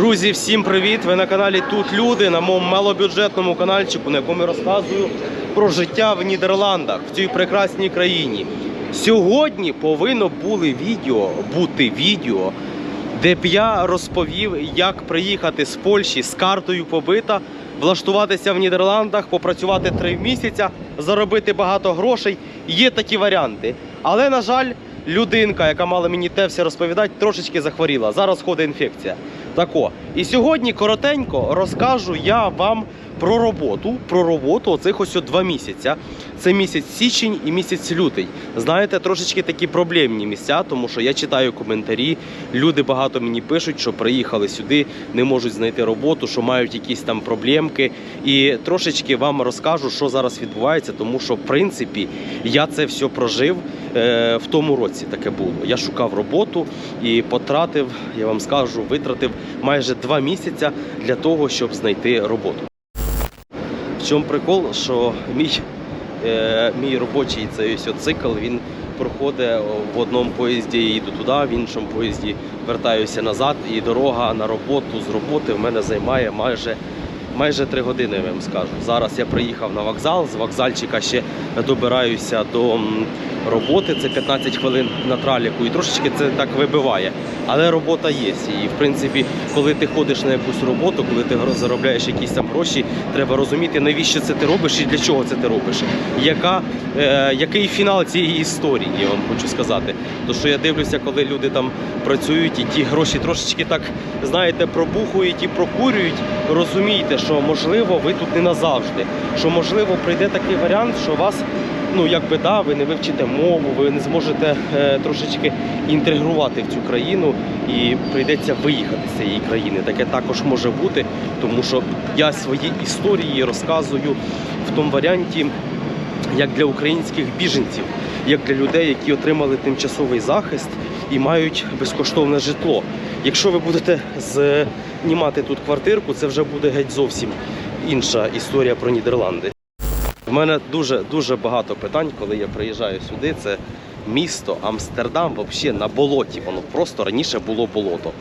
Друзі, всім привіт! Ви на каналі Тут Люди на моєму малобюджетному каналчику, на якому я розказую про життя в Нідерландах, в цій прекрасній країні. Сьогодні повинно були відео бути відео, де б я розповів, як приїхати з Польщі з картою побита, влаштуватися в Нідерландах, попрацювати три місяця, заробити багато грошей. Є такі варіанти. Але, на жаль, людинка, яка мала мені те все розповідати, трошечки захворіла. Зараз ходить інфекція. Тако. І сьогодні коротенько розкажу я вам про роботу. Про роботу оцих ось два місяця. Це місяць січень і місяць лютий. Знаєте, трошечки такі проблемні місця, тому що я читаю коментарі. Люди багато мені пишуть, що приїхали сюди, не можуть знайти роботу, що мають якісь там проблемки. І трошечки вам розкажу, що зараз відбувається, тому що в принципі я це все прожив. Е, В тому році таке було. Я шукав роботу і потратив, я вам скажу, витратив майже два місяці для того, щоб знайти роботу. Чому прикол, що мій, е, мій робочий цей ось цикл він проходить в одному поїзді їду туди, в іншому поїзді вертаюся назад, і дорога на роботу з роботи в мене займає майже. Майже три години я вам скажу. Зараз я приїхав на вокзал, з вокзальчика ще добираюся до роботи. Це 15 хвилин на траліку, і трошечки це так вибиває. Але робота є. І в принципі, коли ти ходиш на якусь роботу, коли ти заробляєш якісь там гроші, треба розуміти, навіщо це ти робиш і для чого це ти робиш. Яка, е, який фінал цієї історії, я вам хочу сказати. То що я дивлюся, коли люди там працюють і ті гроші трошечки так, знаєте, пробухують і прокурюють, розумійте, що можливо ви тут не назавжди. Що можливо прийде такий варіант, що вас. Ну, якби да, ви не вивчите мову, ви не зможете е, трошечки інтегрувати в цю країну і прийдеться виїхати з цієї країни. Таке також може бути, тому що я свої історії розказую в тому варіанті, як для українських біженців, як для людей, які отримали тимчасовий захист і мають безкоштовне житло. Якщо ви будете знімати тут квартирку, це вже буде геть зовсім інша історія про Нідерланди. У мене дуже дуже багато питань, коли я приїжджаю сюди. Це місто Амстердам, взагалі на болоті. Воно просто раніше було болото.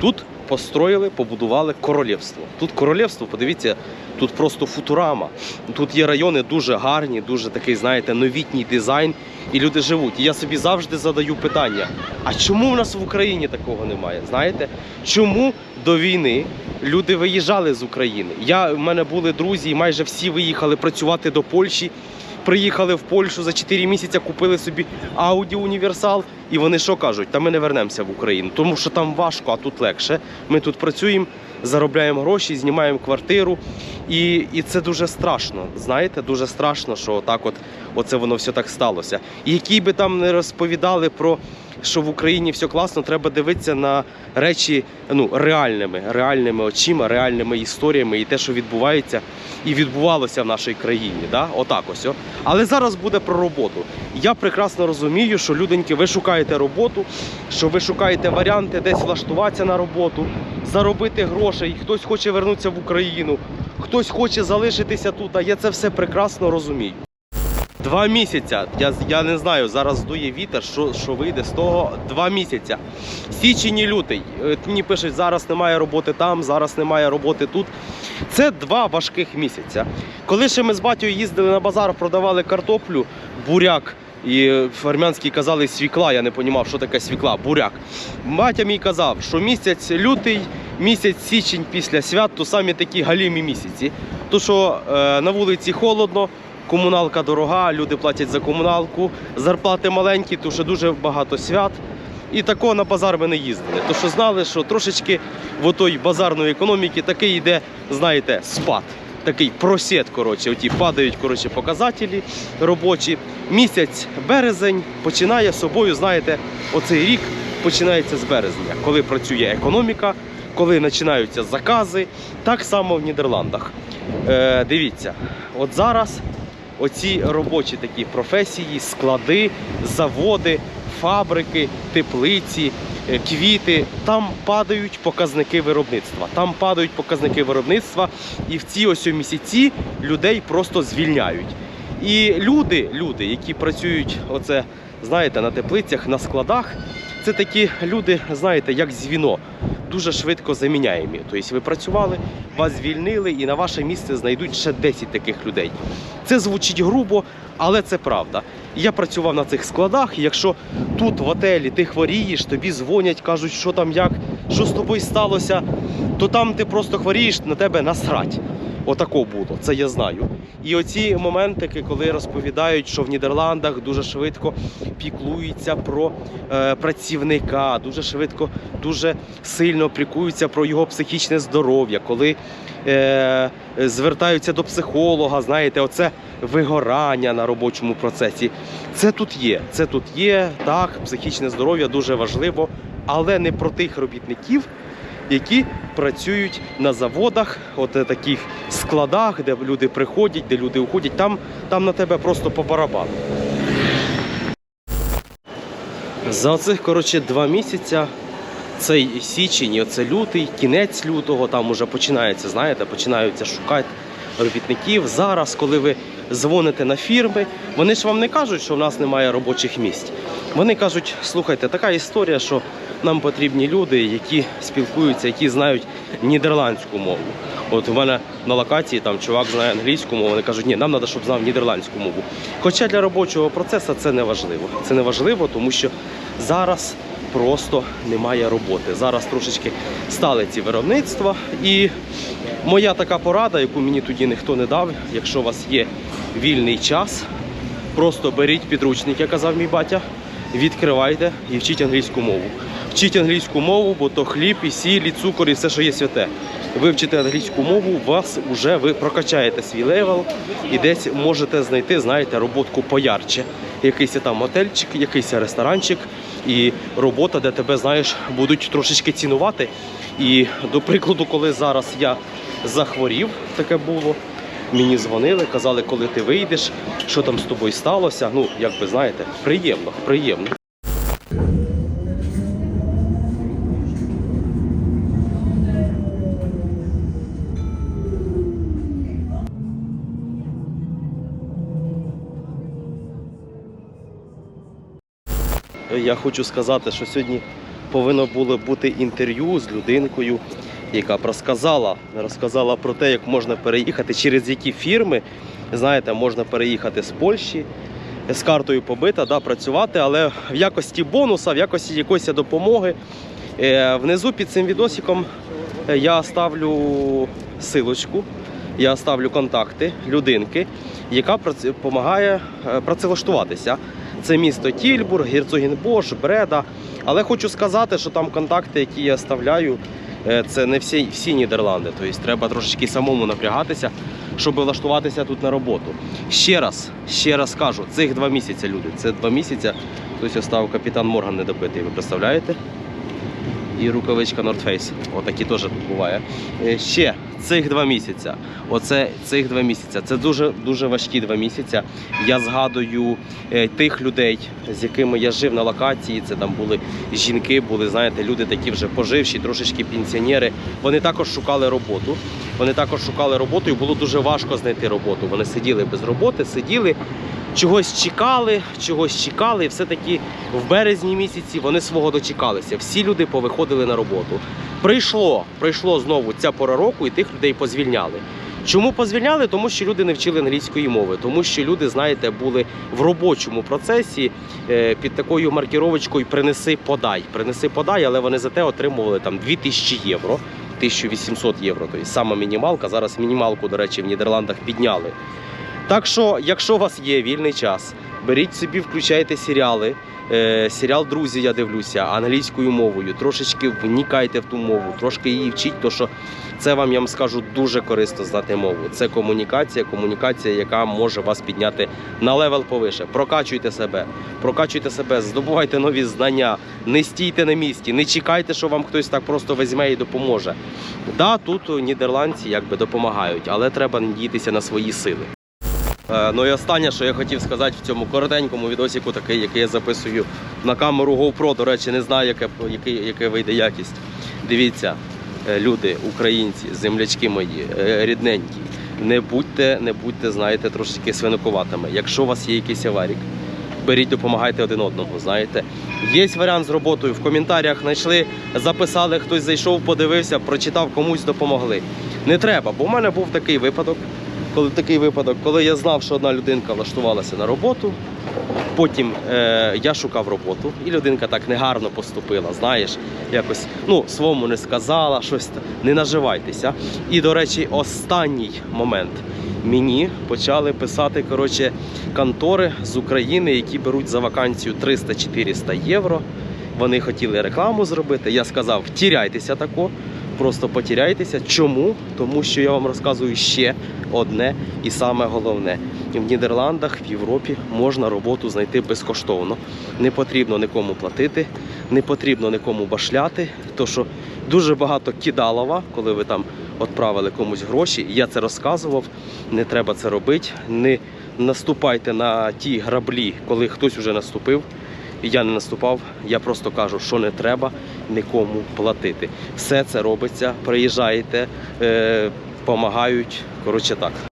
Тут построїли, побудували королівство. Тут королівство, подивіться, тут просто футурама. Тут є райони дуже гарні, дуже такий, знаєте, новітній дизайн, і люди живуть. І я собі завжди задаю питання: а чому в нас в Україні такого немає? Знаєте, чому до війни люди виїжджали з України? Я в мене були друзі, і майже всі виїхали працювати до Польщі. Приїхали в Польщу за 4 місяці, купили собі Audi Універсал. І вони що кажуть? Та ми не вернемося в Україну, тому що там важко, а тут легше. Ми тут працюємо, заробляємо гроші, знімаємо квартиру. І, і це дуже страшно. Знаєте, дуже страшно, що так от оце воно все так сталося. І які би там не розповідали про що в Україні все класно, треба дивитися на речі ну, реальними, реальними очима, реальними історіями і те, що відбувається і відбувалося в нашій країні. Да? Отак ось. Але зараз буде про роботу. Я прекрасно розумію, що люденьки, ви шукаєте роботу, що ви шукаєте варіанти десь влаштуватися на роботу, заробити грошей. Хтось хоче вернутися в Україну, хтось хоче залишитися тут. Я це все прекрасно розумію. Два місяця. Я, я не знаю, зараз дує вітер, що, що вийде з того. Два місяця. Січень і лютий. Е, Мені пишуть, зараз немає роботи там, зараз немає роботи тут. Це два важких місяця. Коли ще ми з батькою їздили на базар, продавали картоплю, буряк. І в армянській казали свікла, я не розумів, що таке свікла, буряк. Батя мій казав, що місяць лютий, місяць січень після свят, то самі такі галімі місяці. То що е, на вулиці холодно, комуналка дорога, люди платять за комуналку, зарплати маленькі, тому що дуже багато свят. І такого на базар ми не їздили. То що знали, що трошечки в той базарної економіки такий йде, знаєте, спад. Такий просід, коротше, оті падають коротше, показателі робочі. Місяць березень починає собою, знаєте, оцей рік починається з березня, коли працює економіка, коли починаються закази. Так само в Нідерландах. Е, дивіться, от зараз оці робочі такі професії, склади, заводи, фабрики, теплиці, е, квіти. Там падають показники виробництва. Там падають показники виробництва, і в ці ось місяці людей просто звільняють. І люди, люди, які працюють, оце, знаєте, на теплицях, на складах, це такі люди, знаєте, як звіно. Дуже швидко заміняємі. Тобто ви працювали, вас звільнили, і на ваше місце знайдуть ще 10 таких людей. Це звучить грубо, але це правда. Я працював на цих складах. і Якщо тут в отелі ти хворієш, тобі дзвонять, кажуть, що там як, що з тобою сталося, то там ти просто хворієш, на тебе насрать. Отако було, це я знаю. І оці моментики, коли розповідають, що в Нідерландах дуже швидко піклуються про е, працівника, дуже швидко, дуже сильно опікуються про його психічне здоров'я, коли е, звертаються до психолога, знаєте, оце вигорання на робочому процесі. Це тут є. Це тут є. Так, психічне здоров'я дуже важливо, але не про тих робітників, які працюють на заводах, от е, таких складах, де люди приходять, де люди уходять. Там, там на тебе просто по барабану. За оцих коротше два місяці. Цей січень, оце лютий, кінець лютого, там уже починається, знаєте, починаються шукати робітників. Зараз, коли ви дзвоните на фірми, вони ж вам не кажуть, що в нас немає робочих місць. Вони кажуть, слухайте, така історія, що нам потрібні люди, які спілкуються, які знають нідерландську мову. От у мене на локації там чувак знає англійську мову, вони кажуть, ні, нам треба, щоб знав нідерландську мову. Хоча для робочого процесу це не важливо. Це не важливо, тому що зараз просто немає роботи. Зараз трошечки стали ці виробництва. І моя така порада, яку мені тоді ніхто не дав, якщо у вас є вільний час, просто беріть підручник, як казав мій батя, відкривайте і вчіть англійську мову. Вчіть англійську мову, бо то хліб, і сіль, і цукор, і все, що є святе. Вивчите англійську мову, вас вже ви прокачаєте свій левел і десь можете знайти, знаєте, роботку поярче. Якийсь там мотельчик, якийсь ресторанчик, і робота, де тебе, знаєш, будуть трошечки цінувати. І до прикладу, коли зараз я захворів, таке було. Мені дзвонили, казали, коли ти вийдеш, що там з тобою сталося. Ну, як ви знаєте, приємно, приємно. Я хочу сказати, що сьогодні повинно було бути інтерв'ю з людинкою, яка б розказала, розказала про те, як можна переїхати, через які фірми, знаєте, можна переїхати з Польщі з картою побита, да, працювати, але в якості бонуса, в якості якоїсь допомоги. Е, внизу під цим відосиком е, я ставлю силочку, я ставлю контакти людинки, яка допомагає працевлаштуватися. Це місто Тільбург, Герцогінбош, Бреда. Але хочу сказати, що там контакти, які я ставляю, е, це не всі, всі Нідерланди. Тобто треба трошечки самому напрягатися, щоб влаштуватися тут на роботу. Ще раз, ще раз кажу, цих два місяці, люди. Це два місяці. Хтось остав капітан Морган недопитий, ви представляєте? І рукавичка North Face. Отакі теж буває. Е, Ще цих два місяці. Оце цих два місяці. Це дуже дуже важкі два місяці. Я згадую е, тих людей, з якими я жив на локації. Це там були жінки, були, знаєте, люди такі вже поживші, трошечки пенсіонери. Вони також шукали роботу. Вони також шукали роботу, і було дуже важко знайти роботу. Вони сиділи без роботи, сиділи. Чогось чекали, чогось чекали, і все-таки в березні місяці вони свого дочекалися. Всі люди повиходили на роботу. Прийшло, прийшло знову ця пора року, і тих людей позвільняли. Чому позвільняли? Тому що люди не вчили англійської мови, тому що люди, знаєте, були в робочому процесі е, під такою маркіровочкою принеси подай. Принеси подай, але вони за те отримували там 2000 євро, 1800 євро. Тобто сама мінімалка. Зараз мінімалку, до речі, в Нідерландах підняли. Так що, якщо у вас є вільний час, беріть собі, включайте серіали. Е, серіал Друзі, я дивлюся англійською мовою. Трошечки вникайте в ту мову, трошки її вчіть, то що це вам я вам скажу дуже корисно знати мову. Це комунікація, комунікація, яка може вас підняти на левел повише. Прокачуйте себе, прокачуйте себе, здобувайте нові знання, не стійте на місці, не чекайте, що вам хтось так просто візьме і допоможе. Да, тут нідерландці якби допомагають, але треба надіятися на свої сили. Е, Ну і останнє, що я хотів сказати в цьому коротенькому відосіку, такий, який я записую на камеру GoPro. До речі, не знаю, яке, яке, яке вийде якість. Дивіться, е, люди, українці, землячки мої, е, рідненькі. Не будьте, не будьте, знаєте, трошечки свинокуватими. Якщо у вас є якийсь аварік, беріть, допомагайте один одному. Знаєте, є варіант з роботою. В коментарях знайшли, записали, хтось зайшов, подивився, прочитав, комусь допомогли. Не треба, бо в мене був такий випадок. Коли такий випадок, коли я знав, що одна людинка влаштувалася на роботу, Потім е, я шукав роботу, і людинка так негарно поступила, знаєш, якось ну, своєму не сказала, щось не наживайтеся. І, до речі, останній момент. Мені почали писати коротше, контори з України, які беруть за вакансію 300-400 євро. Вони хотіли рекламу зробити. Я сказав, тіряйтеся тако, просто потіряйтеся. Чому? Тому що я вам розказую ще одне і саме головне. В Нідерландах, в Європі можна роботу знайти безкоштовно. Не потрібно нікому платити, не потрібно нікому башляти. То що дуже багато кидалова, коли ви там відправили комусь гроші. Я це розказував. Не треба це робити. Не наступайте на ті граблі, коли хтось вже наступив. Я не наступав, я просто кажу, що не треба нікому платити. Все це робиться, приїжджаєте, е, допомагають. Коротше так.